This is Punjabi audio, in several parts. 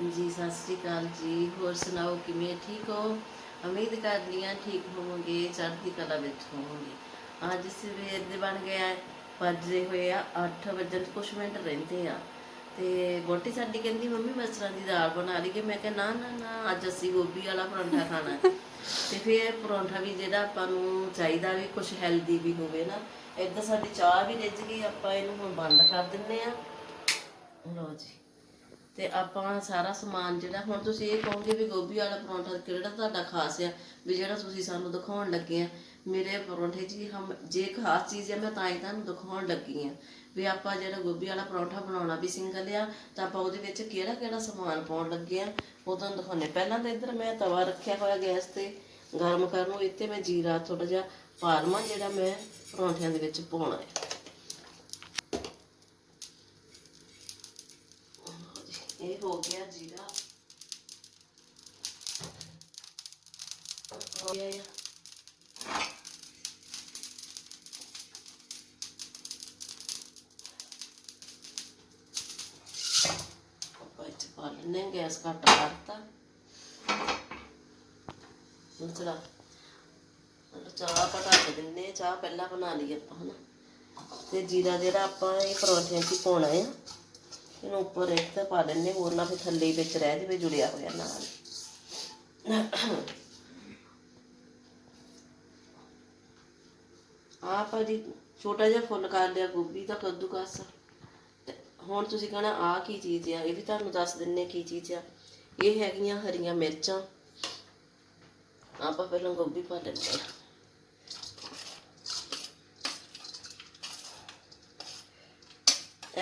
ਜੀ, ਸਤਿ ਸ੍ਰੀ ਅਕਾਲ ਜੀ। ਹੋਰ ਸੁਣਾਓ, ਕਿਵੇਂ ਠੀਕ ਹੋ? ਉਮੀਦ ਕਰਦੀ ਹਾਂ ਠੀਕ ਹੋਵੋਗੇ, ਚੜ੍ਹਦੀ ਕਲਾ ਵਿੱਚ ਹੋਵੋਗੇ। ਅੱਜ ਸਵੇਰ ਦੇ ਬਣ ਗਿਆ ਵੱਜੇ ਹੋਏ ਆ 8 ਵਜੇ ਕੁਝ ਮਿੰਟ ਰਹਿੰਦੇ ਆ। ਤੇ ਗੋਟੀ ਸਾਡੀ ਕਹਿੰਦੀ, ਮੰਮੀ, ਮਸਰਾਂ ਦੀ ਦਾਲ ਬਣਾ ਲਈਏ ਮੈਂ ਕਿਹਾ, ਨਾ ਨਾ ਨਾ, ਅੱਜ ਅਸੀਂ ਗੋਭੀ ਵਾਲਾ ਪਰੌਂਠਾ ਖਾਣਾ ਤੇ ਫਿਰ ਪਰੌਂਠਾ ਵੀ ਜਿਹੜਾ ਆਪਾਂ ਨੂੰ ਚਾਹੀਦਾ ਵੀ ਕੁਝ ਹੈਲਦੀ ਵੀ ਹੋਵੇ ਨਾ ਇੱਦਾਂ ਸਾਡੀ ਚਾਹ ਵੀ ਰਿੱਝ ਗਈ, ਆਪਾਂ ਇਹਨੂੰ ਹੁਣ ਬੰਦ ਕਰ ਦਿੰਨੇ ਆ ਲਓ ਜੀ। ਤੇ ਆਪਾਂ ਸਾਰਾ ਸਮਾਨ ਜਿਹੜਾ, ਹੁਣ ਤੁਸੀਂ ਇਹ ਕਹੋਗੇ ਵੀ ਗੋਭੀ ਵਾਲਾ ਪਰੌਂਠਾ ਕਿਹੜਾ ਤੁਹਾਡਾ ਖਾਸ ਆ, ਵੀ ਜਿਹੜਾ ਤੁਸੀਂ ਸਾਨੂੰ ਦਿਖਾਉਣ ਲੱਗੇ ਆ। ਮੇਰੇ ਪਰੌਂਠੇ ਜੀ, ਹਮ ਜੇ ਖਾਸ ਚੀਜ਼ ਹੈ ਮੈਂ ਤਾਂ ਹੀ ਤੁਹਾਨੂੰ ਦਿਖਾਉਣ ਲੱਗੀ ਆ। ਵੀ ਆਪਾਂ ਜਿਹੜਾ ਗੋਭੀ ਵਾਲਾ ਪਰੌਂਠਾ ਬਣਾਉਣਾ ਵੀ ਸਿੰਗਲ ਆ, ਤਾਂ ਆਪਾਂ ਉਹਦੇ ਵਿੱਚ ਕਿਹੜਾ ਕਿਹੜਾ ਸਮਾਨ ਪਾਉਣ ਲੱਗੇ ਆ, ਉਹ ਤੁਹਾਨੂੰ ਦਿਖਾਉਣੇ ਪਹਿਲਾਂ ਤਾਂ ਇੱਧਰ ਮੈਂ ਤਵਾ ਰੱਖਿਆ ਹੋਇਆ ਗੈਸ ਤੇ, ਗਰਮ ਕਰਨ ਨੂੰ ਇੱਥੇ ਮੈਂ ਜੀਰਾ ਥੋੜਾ ਜਿਹਾ ਪਾ ਜਿਹੜਾ ਮੈਂ ਪਰੌਂਠਿਆਂ ਦੇ ਵਿੱਚ ਪਾਉਣਾ ਹੈ। ਇਹ ਹੋ ਗਿਆ ਜੀਰਾ। ਹੋ ਗਿਆ ਇਹ। ਆਪਾਂ ਪਾ ਲੈਂਦੇ ਗੈਸ ਘੱਟ ਕਰਤਾ। ਹੁਣ ਚਲਾ। ਚਾਹ ਪਟਾ ਕੇ ਦਿੰਦੇ ਚਾਹ ਪਹਿਲਾਂ ਬਣਾ ਲਈ ਆਪਾਂ, ਹਨਾ। ਤੇ ਜੀਰਾ ਜਿਹੜਾ ਆਪਾਂ ਇਹ ਪਰੌਂਠਿਆਂ 'ਚ ਪਾਉਣਾ ਆ। ਇਹਨੂੰ ਉੱਪਰ ਇੱਕ ਤੇ ਪਾ ਲੈਣੇ ਹੋਰ ਨਾ ਫਿਰ ਥੱਲੇ ਵਿੱਚ ਰਹਿ ਜਾਵੇ, ਜੁੜਿਆ ਹੋਇਆ ਨਾਲ। ਆਹ ਭਾਜੀ ਛੋਟਾ ਜਿਹਾ ਫੁੱਲ ਕਰ ਲਿਆ ਗੋਭੀ ਦਾ ਕੱਦੂਕਸ। ਤੇ ਹੁਣ ਤੁਸੀਂ ਕਹਣਾ ਆ ਕੀ ਚੀਜ਼ ਆ? ਇਹ ਵੀ ਤੁਹਾਨੂੰ ਦੱਸ ਦਿੰਨੇ ਕੀ ਚੀਜ਼ ਆ। ਇਹ ਹੈਗੀਆਂ ਹਰੀਆਂ ਮਿਰਚਾਂ। ਆਪਾਂ ਪਹਿਲਾਂ ਗੋਭੀ ਪਾ ਲੈਂਦੇ ਹਾਂ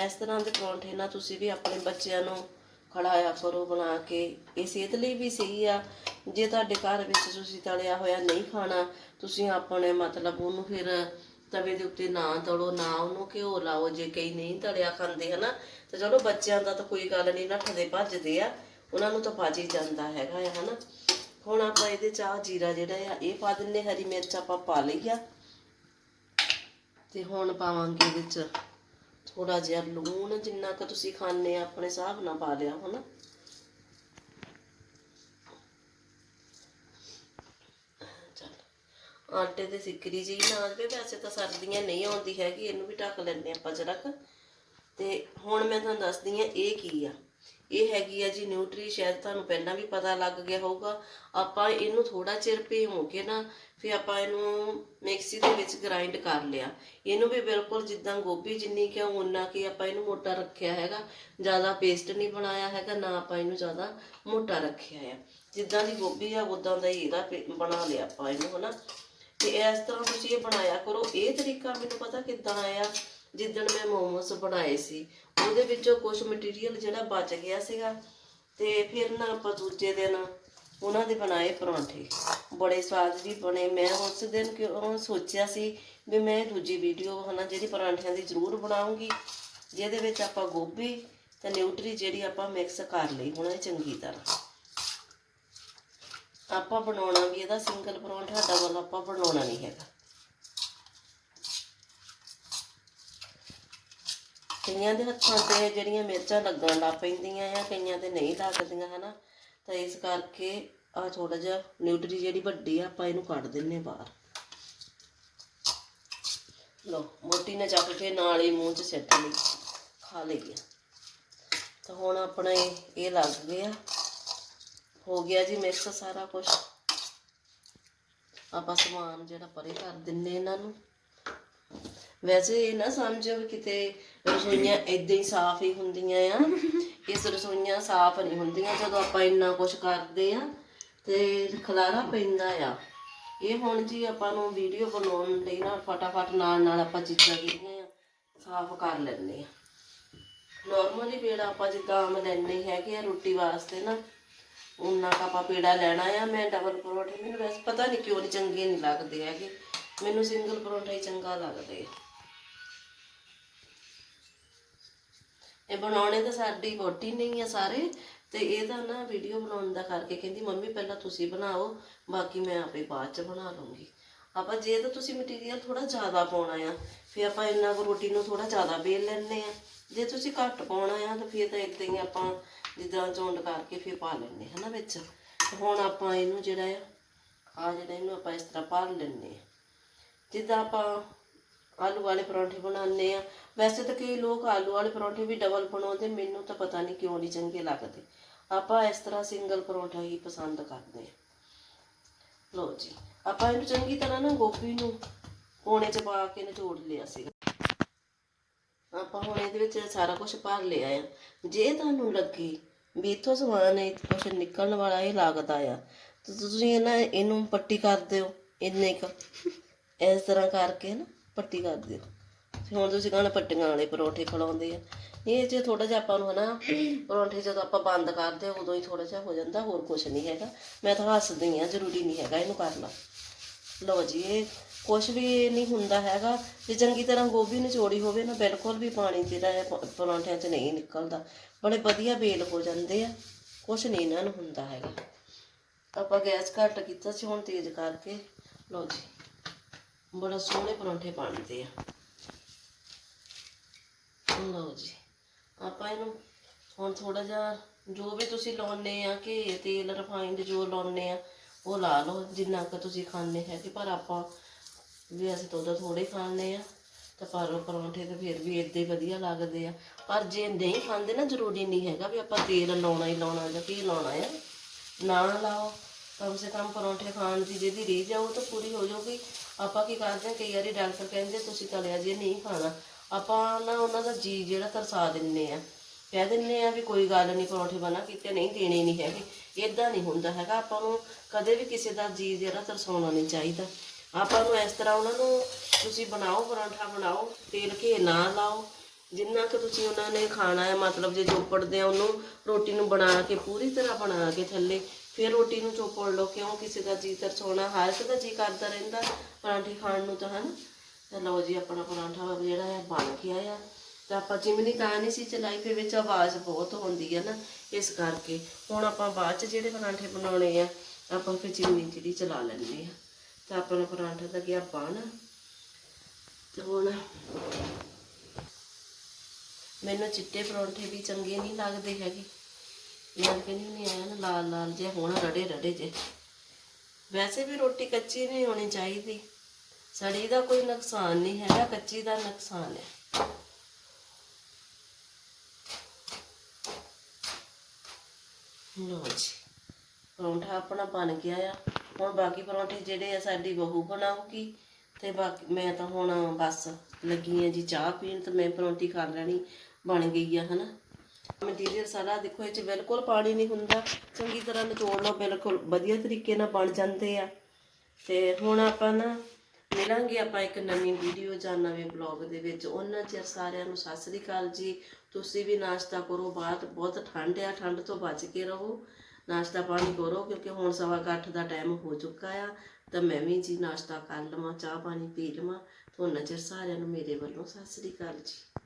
ਇਸ ਤਰ੍ਹਾਂ ਦੇ ਪਰੌਂਠੇ ਨਾ ਤੁਸੀਂ ਵੀ ਆਪਣੇ ਬੱਚਿਆਂ ਨੂੰ ਖੜਾਇਆ ਕਰੋ, ਬਣਾ ਕੇ। ਇਹ ਸਿਹਤ ਲਈ ਵੀ ਸਹੀ ਆ। ਜੇ ਤੁਹਾਡੇ ਘਰ ਵਿੱਚ ਤੁਸੀਂ ਤਲਿਆ ਹੋਇਆ ਨਹੀਂ ਖਾਣਾ, ਤੁਸੀਂ ਆਪਣੇ ਮਤਲਬ ਉਹਨੂੰ ਫਿਰ ਤਵੇ ਦੇ ਉੱਤੇ ਨਾ ਤੜੋ ਨਾ ਉਹਨੂੰ ਘਿਓ ਲਾਓ। ਜੇ ਕਈ ਨਹੀਂ ਤਲਿਆ ਖਾਂਦੇ, ਹਨਾ? ਤੇ ਚਲੋ ਬੱਚਿਆਂ ਦਾ ਤਾਂ ਕੋਈ ਗੱਲ ਨਹੀਂ ਨੱਠਦੇ ਭੱਜਦੇ ਆ। ਉਹਨਾਂ ਨੂੰ ਤਾਂ ਪਚ ਹੀ ਜਾਂਦਾ ਹੈਗਾ ਆ, ਹਨਾ? ਹੁਣ ਆਪਾਂ ਇਹਦੇ ਚਾਹ ਜੀਰਾ ਜਿਹੜਾ ਆ, ਇਹ ਪਾ ਦਿੰਨੇ ਹਰੀ ਮਿਰਚ ਆਪਾਂ ਪਾ ਲਈ ਆ। ਤੇ ਹੁਣ ਪਾਵਾਂਗੇ ਇਹਦੇ ਚ ਥੋੜਾ ਜਿਹਾ ਲੂਣ ਜਿੰਨਾ ਕੁ ਤੁਸੀਂ ਖਾਣੇ ਆ, ਆਪਣੇ ਹਿਸਾਬ ਨਾਲ ਪਾ ਲਿਆ, ਹਨਾ? ਚੱਲ, ਆਟੇ ਤੇ ਸਿੱਕਰੀ ਜੀ ਨਾ ਆਵੇ ਵੈਸੇ ਤਾਂ ਸਰਦੀਆਂ ਨਹੀਂ ਆਉਂਦੀ ਹੈਗੀ, ਇਹਨੂੰ ਵੀ ਢੱਕ ਲੈਂਦੇ ਆਪਾਂ ਜਰਾ ਕੁ। ਤੇ ਹੁਣ ਮੈਂ ਤੁਹਾਨੂੰ ਦੱਸਦੀ ਆ ਇਹ ਕੀ ਆ। ਇਹ ਹੈਗੀ ਆ ਜੀ ਨਿਊਟਰੀ ਸ਼ਾਇਦ ਤੁਹਾਨੂੰ ਪਹਿਲਾਂ ਵੀ ਪਤਾ ਲੱਗ ਗਿਆ ਹੋਊਗਾ। ਆਪਾਂ ਇਹਨੂੰ ਥੋੜਾ ਚਿਰ ਭਿਉਂ ਨਾ, ਫਿਰ ਆਪਾਂ ਇਹਨੂੰ ਮਿਕਸੀ ਦੇ ਵਿੱਚ ਗ੍ਰਾਈਂਡ ਕਰ ਲਿਆ। ਇਹਨੂੰ ਵੀ ਬਿਲਕੁਲ ਜਿੱਦਾਂ ਗੋਭੀ ਜਿੰਨੀ ਕਿ ਉਹਨਾਂ ਕਿ ਆਪਾਂ ਇਹਨੂੰ ਮੋਟਾ ਰੱਖਿਆ ਹੈਗਾ। ਜ਼ਿਆਦਾ ਪੇਸਟ ਨਹੀਂ ਬਣਾਇਆ ਹੈਗਾ, ਨਾ ਆਪਾਂ ਇਹਨੂੰ ਜ਼ਿਆਦਾ ਮੋਟਾ ਰੱਖਿਆ ਆ। ਜਿੱਦਾਂ ਦੀ ਗੋਭੀ ਆ ਉਦਾਂ ਦਾ ਹੀ ਇਹਦਾ ਬਣਾ ਲਿਆ ਆਪਾਂ ਇਹਨੂੰ, ਹਨਾ। ਤੇ ਇਸ ਤਰ੍ਹਾਂ ਤੁਸੀਂ ਇਹ ਬਣਾਇਆ ਕਰੋ। ਇਹ ਤਰੀਕਾ ਮੈਨੂੰ ਪਤਾ ਕਿੱਦਾਂ ਆਇਆ? ਜਿੱਦਣ ਮੈਂ ਮੋਮੋਸ ਬਣਾਏ ਸੀ, ਉਹਦੇ ਵਿੱਚੋਂ ਕੁਝ ਮਟੀਰੀਅਲ ਜਿਹੜਾ ਬਚ ਗਿਆ ਸੀਗਾ, ਤੇ ਫਿਰ ਨਾ ਆਪਾਂ ਦੂਜੇ ਦਿਨ ਉਹਨਾਂ ਦੇ ਬਣਾਏ ਪਰੌਂਠੇ। ਬੜੇ ਸਵਾਦ ਵੀ ਬਣੇ। ਮੈਂ ਉਸ ਦਿਨ ਕਿਉਂ ਸੋਚਿਆ ਸੀ ਵੀ ਮੈਂ ਦੂਜੀ ਵੀਡੀਓ ਹਨਾ ਜਿਹੜੀ ਪਰੌਂਠਿਆਂ ਦੀ ਜ਼ਰੂਰ ਬਣਾਉਂਗੀ, ਜਿਹਦੇ ਵਿੱਚ ਆਪਾਂ ਗੋਭੀ ਤੇ ਨਿਊਟਰੀ ਜਿਹੜੀ ਆਪਾਂ ਮਿਕਸ ਕਰ ਲਈ ਹੁਣ ਇਹ ਚੰਗੀ ਤਰ੍ਹਾਂ। ਆਪਾਂ ਬਣਾਉਣਾ ਵੀ ਇਹਦਾ ਸਿੰਗਲ ਪਰੌਂਠਾ ਡਬਲ ਆਪਾਂ ਬਣਾਉਣਾ ਨਹੀਂ ਹੈਗਾ। ਕਈਆਂ ਦੇ ਹੱਥਾਂ ਤੇ ਜਿਹੜੀਆਂ ਮਿਰਚਾਂ ਲੱਗਣ ਲੱਗ ਪੈਂਦੀਆਂ ਆ, ਕਈਆਂ ਤੇ ਨਹੀਂ ਲੱਗਦੀਆਂ, ਹਨਾ? ਤਾਂ ਇਸ ਕਰਕੇ ਆ ਥੋੜਾ ਜਿਹਾ ਨਿਊਟਰੀ ਜਿਹੜੀ ਵੱਡੀ ਆ, ਆਪਾਂ ਇਹਨੂੰ ਕੱਢ ਦਿੰਨੇ ਬਾਹਰ। ਲੋ ਮੋਟੀ ਨੇ ਚੱਕ ਕੇ ਨਾਲ ਹੀ ਮੂੰਹ 'ਚ ਸਿੱਟ ਲਈ, ਖਾ ਲਈ ਆ। ਤਾਂ ਹੁਣ ਆਪਣਾ ਇਹ ਇਹ ਲੱਗ ਗਿਆ ਹੋ ਗਿਆ ਜੀ ਮਿਕਸ ਸਾਰਾ ਕੁਝ ਆਪਾਂ ਸਮਾਨ ਜਿਹੜਾ ਪਰੇ ਕਰ ਦਿੰਨੇ ਇਹਨਾਂ ਨੂੰ। ਵੈਸੇ ਇਹ ਨਾ ਸਮਝੋ ਵੀ ਕਿਤੇ ਰਸੋਈਆਂ ਇਦਾਂ ਹੀ ਸਾਫ਼ ਹੀ ਹੁੰਦੀਆਂ ਆ। ਇਸ ਰਸੋਈਆਂ ਸਾਫ਼ ਨਹੀਂ ਹੁੰਦੀਆਂ, ਜਦੋਂ ਆਪਾਂ ਇੰਨਾ ਕੁਝ ਕਰਦੇ ਆ ਤੇ ਖਲਾਰਾ ਪੈਂਦਾ ਆ। ਇਹ ਹੁਣ ਜੀ ਆਪਾਂ ਨੂੰ ਵੀਡੀਓ ਬਣਾਉਣ ਲਈ ਨਾ ਫਟਾਫਟ ਨਾਲ ਨਾਲ ਆਪਾਂ ਚੀਜ਼ਾਂ ਜਿਹੜੀਆਂ ਆ, ਸਾਫ਼ ਕਰ ਲੈਂਦੇ ਆ। ਨਾਰਮਲੀ ਪੇੜਾ ਆਪਾਂ ਜਿੱਦਾਂ ਆਮ ਲੈਣੇ ਹੈਗੇ ਆ ਰੋਟੀ ਵਾਸਤੇ ਨਾ ਉਹਨਾਂ ਦਾ ਆਪਾਂ ਪੇੜਾ ਲੈਣਾ ਆ। ਮੈਂ ਡਬਲ ਪਰੌਂਠੇ, ਮੈਨੂੰ ਵੈਸੇ ਪਤਾ ਨਹੀਂ ਕਿਉਂ ਨਹੀਂ ਚੰਗੇ ਨਹੀਂ ਲੱਗਦੇ ਹੈਗੇ। ਮੈਨੂੰ ਸਿੰਗਲ ਪਰੌਂਠਾ ਹੀ ਚੰਗਾ ਲੱਗਦੇ ਆ। ਇਹ ਬਣਾਉਣੇ ਤਾਂ ਸਾਡੀ ਵੋਟੀ ਨਹੀਂ ਆ ਸਾਰੇ, ਤੇ ਇਹਦਾ ਨਾ ਵੀਡੀਓ ਬਣਾਉਣ ਦਾ ਕਰਕੇ ਕਹਿੰਦੀ, ਮੰਮੀ, ਪਹਿਲਾਂ ਤੁਸੀਂ ਬਣਾਓ, ਬਾਕੀ ਮੈਂ ਆਪੇ ਬਾਅਦ ਚ ਬਣਾ ਲਵਾਂਗੀ ਆਪਾਂ ਜੇ ਤਾਂ ਤੁਸੀਂ ਮਟੀਰੀਅਲ ਥੋੜਾ ਜ਼ਿਆਦਾ ਪਾਉਣਾ ਆ, ਫਿਰ ਆਪਾਂ ਇੰਨਾ ਕੁ ਰੋਟੀ ਨੂੰ ਥੋੜਾ ਜ਼ਿਆਦਾ ਵੇਲ ਲੈਣੇ ਆ। ਜੇ ਤੁਸੀਂ ਘੱਟ ਪਾਉਣਾ ਆ, ਤਾਂ ਫਿਰ ਤਾਂ ਇਦਾਂ ਹੀ ਆਪਾਂ ਜਿੱਦਾਂ ਝੋਂਡ ਕਰਕੇ ਫਿਰ ਪਾ ਲੈਣੇ ਹਨਾ ਵਿੱਚ। ਹੁਣ ਆਪਾਂ ਇਹਨੂੰ ਜਿਹੜਾ ਆ ਆ ਜਿਹੜਾ ਇਹਨੂੰ ਆਪਾਂ ਇਸ ਤਰ੍ਹਾਂ ਭਰ ਲੈਣੇ ਆ। ਜਿੱਦਾਂ ਆਪਾਂ ਆਲੂ ਵਾਲੇ ਪਰੌਂਠੇ ਬਣਾਉਂਦੇ ਆ ਵੈਸੇ ਤਾਂ ਕਈ ਲੋਕ ਆਲੂ ਵਾਲੇ ਪਰੌਂਠੇ ਵੀ ਡਬਲ ਬਣਾਉਂਦੇ, ਮੈਨੂੰ ਤਾਂ ਪਤਾ ਨਹੀਂ ਕਿਉਂ ਨਹੀਂ ਚੰਗੇ ਲੱਗਦੇ। ਆਪਾਂ ਇਸ ਤਰ੍ਹਾਂ ਸਿੰਗਲ ਪਰੌਂਠਾ ਹੀ ਪਸੰਦ ਕਰਦੇ ਆ ਲਓ ਜੀ, ਆਪਾਂ ਇਹਨੂੰ ਚੰਗੀ ਤਰ੍ਹਾਂ ਨਾ ਗੋਭੀ ਨੂੰ ਕੋਣੇ 'ਚ ਪਾ ਕੇ ਨਿਚੋੜ ਲਿਆ ਸੀਗਾ। ਆਪਾਂ ਹੁਣ ਇਹਦੇ ਵਿੱਚ ਸਾਰਾ ਕੁਝ ਭਰ ਲਿਆ ਆ। ਜੇ ਤੁਹਾਨੂੰ ਲੱਗੇ ਵੀ ਇੱਥੋਂ ਸਮਾਨ ਹੈ ਕੁਝ ਨਿਕਲਣ ਵਾਲਾ ਇਹ ਲੱਗਦਾ ਆ, ਤੇ ਤੁਸੀਂ ਇਹ ਇਹਨੂੰ ਪੱਟੀ ਕਰ ਦਿਓ, ਇੰਨੇ ਕ। ਇਸ ਤਰ੍ਹਾਂ ਕਰਕੇ ਨਾ। ਪੱਟੀ ਕਰ ਦਿਓ। ਹੁਣ ਤੁਸੀਂ ਕਹਣਾ ਪੱਟੀਆਂ ਵਾਲੇ ਪਰੌਂਠੇ ਖਲਾਉਂਦੇ ਆ। ਇਹ ਜੇ ਥੋੜਾ ਜਿਹਾ ਆਪਾਂ ਨੂੰ ਹਨਾ, ਪਰੌਂਠੇ ਜਦੋਂ ਆਪਾਂ ਬੰਦ ਕਰਦੇ ਉਦੋਂ ਹੀ ਥੋੜਾ ਜਿਹਾ ਹੋ ਜਾਂਦਾ, ਹੋਰ ਕੁਝ ਨਹੀਂ ਹੈਗਾ। ਮੈਂ ਤਾਂ ਹੱਸਦੀ ਆ ਜ਼ਰੂਰੀ ਨਹੀਂ ਹੈਗਾ ਇਹਨੂੰ ਕਰਨਾ। ਲਓ ਜੀ, ਇਹ ਕੁਝ ਵੀ ਨਹੀਂ ਹੁੰਦਾ ਹੈਗਾ। ਜੇ ਚੰਗੀ ਤਰ੍ਹਾਂ ਗੋਭੀ ਨਿਚੋੜੀ ਹੋਵੇ ਨਾ, ਬਿਲਕੁਲ ਵੀ ਪਾਣੀ ਜਿਹੜਾ ਹੈ ਪਰੌਂਠਿਆਂ 'ਚ ਨਹੀਂ ਨਿਕਲਦਾ। ਬੜੇ ਵਧੀਆ ਬੇਲ ਹੋ ਜਾਂਦੇ ਆ। ਕੁਝ ਨਹੀਂ ਇਹਨਾਂ ਨੂੰ ਹੁੰਦਾ ਹੈਗਾ। ਆਪਾਂ ਗੈਸ ਘੱਟ ਕੀਤਾ ਸੀ, ਹੁਣ ਤੇਜ਼ ਕਰਕੇ। ਲਓ ਜੀ। ਬੜਾ ਸੋਹਣੇ ਪਰੌਂਠੇ ਬਣਦੇ ਆ। ਲਓ ਜੀ, ਆਪਾਂ ਇਹਨੂੰ ਹੁਣ ਥੋੜਾ ਜਿਹਾ ਜੋ ਵੀ ਤੁਸੀਂ ਲਾਉਣੇ ਆ ਘੀ ਤੇਲ ਰਿਫਾਈਨਡ ਜੋ ਲਾਉਣੇ ਆ, ਉਹ ਲਾ ਲਓ, ਜਿੰਨਾ ਕੁ ਤੁਸੀਂ ਖਾਣੇ ਹੈਗੇ, ਪਰ ਆਪਾਂ ਵੀ ਅਸੀਂ ਤਾਂ ਉਹਦਾ ਥੋੜੇ ਖਾਣੇ ਆ, ਤੇ ਪਰ ਪਰੌਂਠੇ ਤੇ ਫਿਰ ਵੀ ਏਦਾਂ ਹੀ ਵਧੀਆ ਲੱਗਦੇ ਆ। ਪਰ ਜੇ ਨਹੀਂ ਖਾਂਦੇ ਨਾ, ਜ਼ਰੂਰੀ ਨਹੀਂ ਹੈਗਾ ਵੀ ਆਪਾਂ ਤੇਲ ਲਾਉਣਾ ਹੀ ਲਾਉਣਾ ਜਾਂ ਕੀ ਲਾਉਣਾ ਆ। ਨਾ ਲਾਓ, ਕਮ ਸੇ ਕਮ ਪਰੌਂਠੇ ਖਾਣ ਦੀ ਜਿਹਦੀ ਰੀਝ ਆ, ਉਹ ਤਾਂ ਪੂਰੀ ਹੋ ਜਾਊਗੀ। ਆਪਾਂ ਕੀ ਕਰਦੇ ਹਾਂ, ਕਈ ਵਾਰੀ ਡਾਕਟਰ ਕਹਿੰਦੇ, ਤੁਸੀਂ ਤਲਿਆ ਜੇ ਨਹੀਂ ਖਾਣਾ। ਆਪਾਂ ਨਾ ਉਹਨਾਂ ਦਾ ਜੀ ਜਿਹੜਾ ਤਰਸਾ ਦਿੰਨੇ ਆ ਕਹਿ ਦਿੰਨੇ ਆ ਵੀ ਕੋਈ ਗੱਲ ਨਹੀਂ ਪਰੌਂਠੇ ਬਣਾ ਕੀਤੇ, ਨਹੀਂ ਦੇਣੇ ਨਹੀਂ ਹੈਗੇ। ਇਦਾਂ ਨਹੀਂ ਹੁੰਦਾ ਹੈਗਾ। ਆਪਾਂ ਨੂੰ ਕਦੇ ਵੀ ਕਿਸੇ ਦਾ ਜੀ ਜਿਹੜਾ ਤਰਸਾਉਣਾ ਨਹੀਂ ਚਾਹੀਦਾ। ਆਪਾਂ ਨੂੰ ਇਸ ਤਰ੍ਹਾਂ ਉਹਨਾਂ ਨੂੰ ਤੁਸੀਂ ਬਣਾਓ, ਪਰੌਂਠਾ ਬਣਾਓ, ਤੇਲ ਘੇ ਨਾ ਲਾਓ। ਜਿੰਨਾ ਕਿ ਤੁਸੀਂ ਉਹਨਾਂ ਨੇ ਖਾਣਾ ਹੈ, ਮਤਲਬ ਜੇ ਚੋਪੜਦੇ ਆ, ਉਹਨੂੰ ਰੋਟੀ ਨੂੰ ਬਣਾ ਕੇ, ਪੂਰੀ ਤਰ੍ਹਾਂ ਬਣਾ ਕੇ ਥੱਲੇ, ਫਿਰ ਰੋਟੀ ਨੂੰ ਚੋਪੜ ਲਓ। ਕਿਉਂ? ਕਿਸੇ ਦਾ ਜੀ ਤਰਸਾਉਣਾ, ਹਰ ਇੱਕ ਦਾ ਜੀ ਕਰਦਾ ਰਹਿੰਦਾ। ਪਰਾਂਠੇ ਖਾਣ ਨੂੰ ਤਾਂ ਹਨ, ਤੇ ਲਓ ਜੀ ਆਪਣਾ ਪਰਾਂਠਾ ਜਿਹੜਾ ਹੈ ਬਣ ਗਿਆ ਆ। ਤੇ ਆਪਾਂ ਚਿਮਨੀ ਤਾਂ ਨਹੀਂ ਸੀ, ਚਲਾਈ ਫਿਰ ਵਿੱਚ ਆਵਾਜ਼ ਬਹੁਤ ਹੁੰਦੀ ਹੈ ਨਾ, ਇਸ ਕਰਕੇ। ਹੁਣ ਆਪਾਂ ਬਾਅਦ ਚ ਜਿਹੜੇ ਪਰਾਂਠੇ ਬਣਾਉਣੇ ਆ, ਆਪਾਂ ਫਿਰ ਚਿਮਨੀ ਜਿਹੜੀ ਚਲਾ ਲੈਂਦੇ ਆ। ਤੇ ਆਪਣਾ ਪਰਾਂਠਾ ਤਾਂ ਗਿਆ ਬਣ। ਤੇ ਹੁਣ ਮੈਨੂੰ ਚਿੱਟੇ ਪਰੌਂਠੇ ਵੀ ਚੰਗੇ ਨਹੀਂ ਲੱਗਦੇ ਹੈਗੇ। ਮੈਂ ਕਹਿੰਦੀ ਨਹੀਂ ਆਇਆ ਨਾ ਲਾਲ ਲਾਲ ਜੇ ਹੋਣ ਰੜੇ ਰੜੇ ਜੇ ਵੈਸੇ ਵੀ ਰੋਟੀ ਕੱਚੀ ਨਹੀਂ ਹੋਣੀ ਚਾਹੀਦੀ। ਸੜੀ ਦਾ ਕੋਈ ਨੁਕਸਾਨ ਨਹੀਂ ਹੈਗਾ, ਕੱਚੀ ਦਾ ਨੁਕਸਾਨ ਹੈ। ਲਓ ਜੀ, ਪਰੌਂਠਾ ਆਪਣਾ ਬਣ ਗਿਆ ਆ। ਹੁਣ ਬਾਕੀ ਪਰੌਂਠੇ ਜਿਹੜੇ ਆ, ਸਾਡੀ ਬਹੂ ਬਣਾਉਗੀ ਤੇ ਬਾਕੀ ਮੈਂ ਤਾਂ ਹੁਣ ਬਸ ਲੱਗੀ ਆ ਜੀ ਚਾਹ ਪੀਣ, ਤੇ ਮੈਂ ਪਰੌਂਠੀ ਖਾ ਲੈਣੀ, ਬਣ ਗਈ ਆ, ਹਨਾ। ਮਟੀਰੀਅਲ ਸਾਰਾ ਦੇਖੋ, ਇਹ ਚ ਬਿਲਕੁਲ ਪਾਣੀ ਨਹੀਂ ਹੁੰਦਾ। ਚੰਗੀ ਤਰ੍ਹਾਂ ਨਿਚੋੜ ਲਓ, ਬਿਲਕੁਲ ਵਧੀਆ ਤਰੀਕੇ ਨਾਲ ਬਣ ਜਾਂਦੇ ਆ। ਤੇ ਹੁਣ ਆਪਾਂ ਨਾ ਮਿਲਾਂਗੇ ਆਪਾਂ ਇੱਕ ਨਵੀਂ ਵੀਡੀਓ ਜਾਂ ਨਵੇਂ ਬਲੌਗ ਦੇ ਵਿੱਚ। ਉਹਨਾਂ ਚਿਰ ਸਾਰਿਆਂ ਨੂੰ ਸਤਿ ਸ੍ਰੀ ਅਕਾਲ ਜੀ। ਤੁਸੀਂ ਵੀ ਨਾਸ਼ਤਾ ਕਰੋ, ਬਾਅਦ ਬਹੁਤ ਠੰਡ ਆ, ਠੰਡ ਤੋਂ ਬਚ ਕੇ ਰਹੋ। ਨਾਸ਼ਤਾ ਪਾਣੀ ਕਰੋ, ਕਿਉਂਕਿ ਹੁਣ ਸਵਾ ਕੁ ਦਾ ਟਾਈਮ ਹੋ ਚੁੱਕਾ ਆ। ਤਾਂ ਮੈਂ ਵੀ ਜੀ ਨਾਸ਼ਤਾ ਕਰ ਲਵਾਂ, ਚਾਹ ਪਾਣੀ ਪੀ ਲਵਾਂ। ਤੇ ਉਹਨਾਂ ਚਿਰ ਸਾਰਿਆਂ ਨੂੰ ਮੇਰੇ ਵੱਲੋਂ ਸਤਿ ਸ੍ਰੀ ਅਕਾਲ ਜੀ।